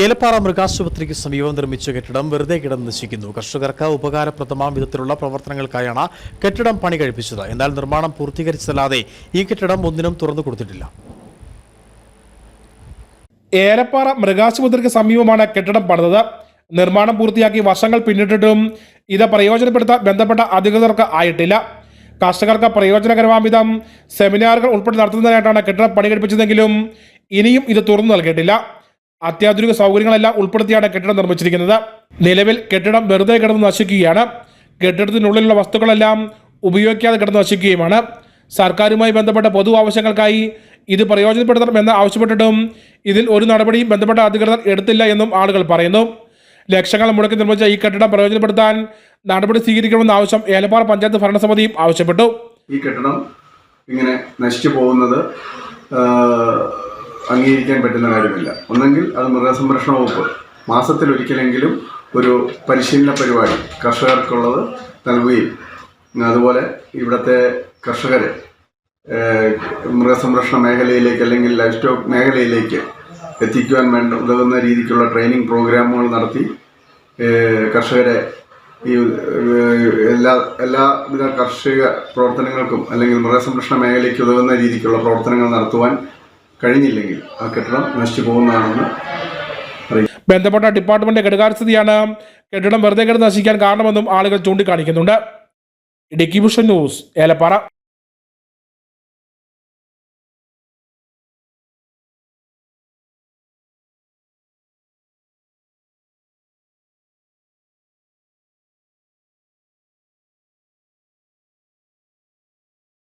ഏലപ്പാറ മൃഗാശുപത്രിക്ക് സമീപം നിർമ്മിച്ച കെട്ടിടം വെറുതെ കിടന്ന് നശിക്കുന്നു. കർഷകർക്ക് ഉപകാരപ്രദമാം വിധത്തിലുള്ള പ്രവർത്തനങ്ങൾക്കായാണ് കെട്ടിടം പണി കഴിപ്പിച്ചത്. എന്നാൽ നിർമ്മാണം പൂർത്തീകരിച്ചതല്ലാതെ ഈ കെട്ടിടം ഒന്നിനും തുറന്നു കൊടുത്തിട്ടില്ല. ഏലപ്പാറ മൃഗാശുപത്രിക്ക് സമീപമാണ് കെട്ടിടം പണിതത്. നിർമ്മാണം പൂർത്തിയാക്കി വർഷങ്ങൾ പിന്നിട്ടിട്ടും ഇത് പ്രയോജനപ്പെടുത്താൻ ബന്ധപ്പെട്ട അധികൃതർക്ക് ആയിട്ടില്ല. കർഷകർക്ക് പ്രയോജനകരമാം വിധം സെമിനാറുകൾ ഉൾപ്പെടെ നടത്തുന്നതിനായിട്ടാണ് കെട്ടിടം പണി കഴിപ്പിച്ചതെങ്കിലും ഇനിയും ഇത് തുറന്നു നൽകിയിട്ടില്ല. അത്യാധുനിക സൗകര്യങ്ങളെല്ലാം ഉൾപ്പെടുത്തിയാണ് കെട്ടിടം നിർമ്മിച്ചിരിക്കുന്നത്. നിലവിൽ കെട്ടിടം വെറുതെ കിടന്ന് നശിക്കുകയാണ്. കെട്ടിടത്തിനുള്ളിലുള്ള വസ്തുക്കളെല്ലാം ഉപയോഗിക്കാതെ കിടന്ന് നശിക്കുകയുമാണ്. സർക്കാരുമായി ബന്ധപ്പെട്ട പൊതു ആവശ്യങ്ങൾക്കായി ഇത് പ്രയോജനപ്പെടുത്തണമെന്ന് ആവശ്യപ്പെട്ടിട്ടും ഇതിൽ ഒരു നടപടിയും ബന്ധപ്പെട്ട അധികൃതർ എടുത്തില്ല എന്നും ആളുകൾ പറയുന്നു. ലക്ഷങ്ങൾ മുടക്കി നിർമ്മിച്ച ഈ കെട്ടിടം പ്രയോജനപ്പെടുത്താൻ നടപടി സ്വീകരിക്കണമെന്ന ആവശ്യം ഏലപ്പാറ പഞ്ചായത്ത് ഭരണസമിതിയും ആവശ്യപ്പെട്ടു. ഈ കെട്ടിടം ഇങ്ങനെ നശിച്ചു പോകുന്നത് അംഗീകരിക്കാൻ പറ്റുന്ന കാര്യമില്ല. ഒന്നെങ്കിൽ അത് മൃഗസംരക്ഷണ വകുപ്പ്. മാസത്തിൽ ഒരിക്കലെങ്കിലും ഒരു പരിശീലന പരിപാടി കർഷകർക്കുള്ളത് നൽകുകയും അതുപോലെ ഇവിടുത്തെ കർഷകരെ മൃഗസംരക്ഷണ മേഖലയിലേക്ക് അല്ലെങ്കിൽ ലൈഫ് സ്റ്റോക്ക് മേഖലയിലേക്ക് എത്തിക്കുവാൻ വേണ്ട ഉതകുന്ന രീതിക്കുള്ള ട്രെയിനിങ് പ്രോഗ്രാമുകൾ നടത്തി കർഷകരെ ഈ എല്ലാ എല്ലാവിധ കാർഷിക പ്രവർത്തനങ്ങൾക്കും അല്ലെങ്കിൽ മൃഗസംരക്ഷണ മേഖലയ്ക്ക് ഉതകുന്ന രീതിക്കുള്ള പ്രവർത്തനങ്ങൾ നടത്തുവാൻ കഴിഞ്ഞില്ലെങ്കിൽ ആ കെട്ടിടം നശിച്ചു പോകുന്നതാണെന്ന് ബന്ധപ്പെട്ട ഡിപ്പാർട്ട്മെന്റ് ഘടകാരസ്ഥിതിയാണ് കെട്ടിടം വെറുതെ കിടന്ന് നശിക്കാൻ കാരണമെന്നും ആളുകൾ ചൂണ്ടിക്കാണിക്കുന്നുണ്ട്. Idukki vision news Elappara.